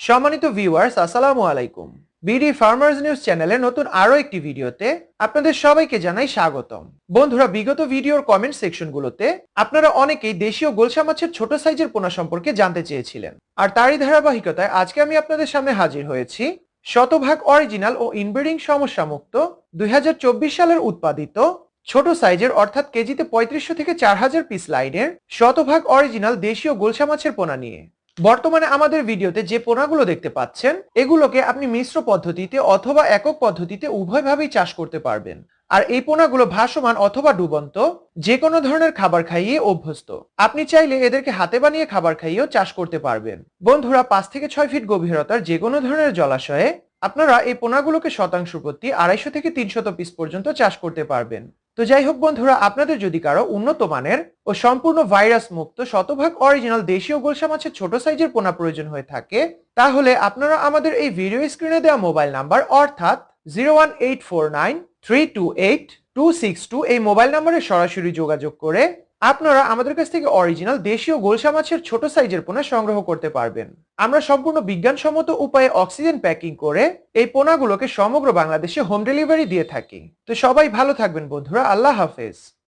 সম্মানিত ভিউয়ার্স আসসালামু আলাইকুম। বিডি ফার্মার্স নিউজ চ্যানেলে নতুন আরও একটি ভিডিওতে আপনাদের সবাইকে জানাই স্বাগতম। বন্ধুরা, বিগত ভিডিওর কমেন্ট সেকশনগুলোতে আপনারা অনেকেই দেশীয় গোলসা মাছের ছোট সাইজের পোনা সম্পর্কে জানতে চেয়েছিলেন। আর তারই ধারাবাহিকতায় আজকে আমি আপনাদের সামনে হাজির হয়েছি শতভাগ অরিজিনাল ও ইনব্রিডিং সমস্যা মুক্ত দুই সালের উৎপাদিত ছোট সাইজের অর্থাৎ কেজিতে পঁয়ত্রিশশো থেকে চার হাজার পিস লাইনের শতভাগ অরিজিনাল দেশীয় গোলসা মাছের পোনা নিয়ে। বর্তমানে আমাদের ভিডিওতে যে পোনাগুলো দেখতে পাচ্ছেন, এগুলোকে আপনি মিশ্র পদ্ধতিতে অথবা একক পদ্ধতিতে উভয়ভাবেই চাষ করতে পারবেন। আর এই পোনাগুলো ভাসমান অথবা ডুবন্ত যে কোনো ধরনের খাবার খাইয়ে অভ্যস্ত। আপনি চাইলে এদেরকে হাতে বানিয়ে খাবার খাইয়েও চাষ করতে পারবেন। বন্ধুরা, পাঁচ থেকে ছয় ফিট গভীরতার যে কোনো ধরনের জলাশয়ে আপনারা এই পোনাগুলোকে শতাংশ প্রতি আড়াইশো থেকে তিনশত পিস পর্যন্ত চাষ করতে পারবেন। তো যাই হোক বন্ধুরা, আপনাদের যদি কারও উন্নত মানের ও সম্পূর্ণ ভাইরাস মুক্ত, শতভাগ অরিজিনাল দেশীয় গোলসা মাছের ছোট সাইজের পোনা প্রয়োজন হয়ে থাকে, তাহলে আপনারা আমাদের এই ভিডিও স্ক্রিনে দেওয়া মোবাইল নাম্বার অর্থাৎ zero one eight four nine three two eight two six two এই মোবাইল নাম্বারে সরাসরি যোগাযোগ করে আপনারা আমাদের কাছ থেকে অরিজিনাল দেশীয় গোলসা মাছের ছোট সাইজের পোনা সংগ্রহ করতে পারবেন। আমরা সম্পূর্ণ বিজ্ঞানসম্মত উপায়ে অক্সিজেন প্যাকিং করে এই পোনাগুলোকে সমগ্র বাংলাদেশে হোম ডেলিভারি দিয়ে থাকি। তো সবাই ভালো থাকবেন বন্ধুরা, আল্লাহ হাফেজ।